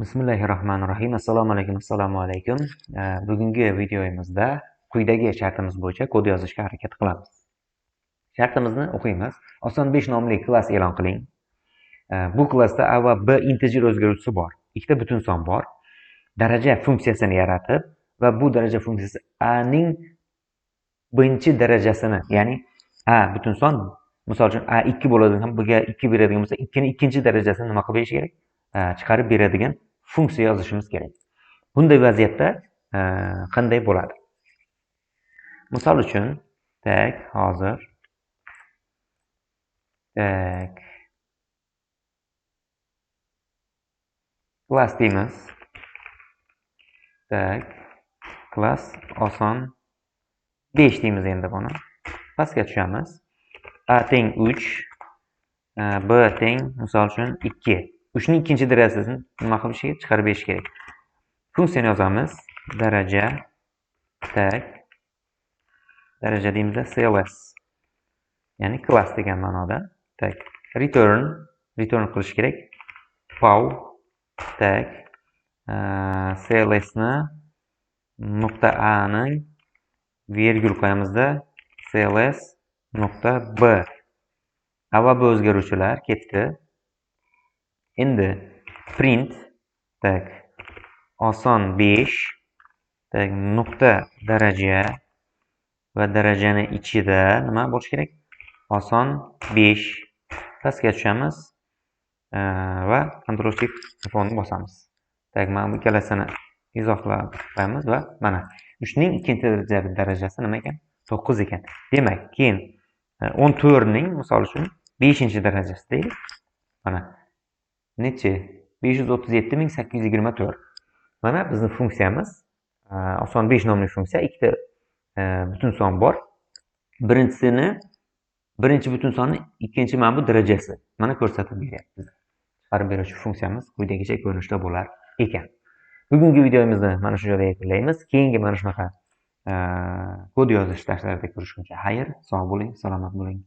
Bismillahi rohmanir rohim. Assalomu alaykum, assalomu alaykum. Bugungi videomizda quyidagi shartimiz bo'yicha kod yozishga harakat qilamiz. Shartimizni o'qiymiz. Oson 5 nomli klass e'lon qiling. Bu klassda a va b integer o'zgaruvchisi bor. Ikkita butun son bor. Daraja funksiyasini yaratib va bu daraja funksiyasi a ning birinchi darajasini, ya'ni a butun son misol uchun a 2 bo'ladigan b ga 2 beradigan bo'lsa, 2 ikkinchi darajasini nima qilib berish kerak? Chiqarib beradigan funksiya yozishimiz kerak. Bunday vaziyatda e, qanday bo'ladi? Misol uchun, tak, hozir tak klass deymiz. Tak, klass oson 5 deymiz endi buni. Pastga tushamiz. A teng 3, e, B teng misol uchun 2. Uchni ikkinchi darajasini nima qilish kerak? Chiqarib berish kerak. Funksiyani yozamiz. Daraja tag daraja deymizda cls ya'ni klass degan ma'noda tag return return qilish kerak pow tag clsni nuqta a ning vergul qo'yamizda cls nuqta b a va b o'zgaruvchilar ketdi endi print tak oson 5 tak nuqta daraja va darajani ichida nima bo'lishi kerak? Oson 5 pastga tushamiz e, va Ctrl Shift F10 bosamiz. Tak mana bu ikkalasini izohlab qo'yamiz va mana 3 ning ikkinchi darajasi nima ekan? 9 ekan. Demak keyin e, 14 ning misol uchun 5 darajasi deylik. Mana nechi? 537824 mana bizni funksiyamiz e, oson 5 nomli funksiya. Ikkita e, butun son bor. Birinchisini birinchi butun sonni ikkinchi mana bu darajasi. Mana ko'rsatib beryapti chiqarib beruvchi funksiyamiz quyidagicha ko'rinishda bo'lar ekan. Bugungi videomizni mana shu joyda yakunlaymiz. Keyingi mana shunaqa e, kod yozish darslarida ko'rishguncha xayr. Sog' bo'ling salomat bo'ling.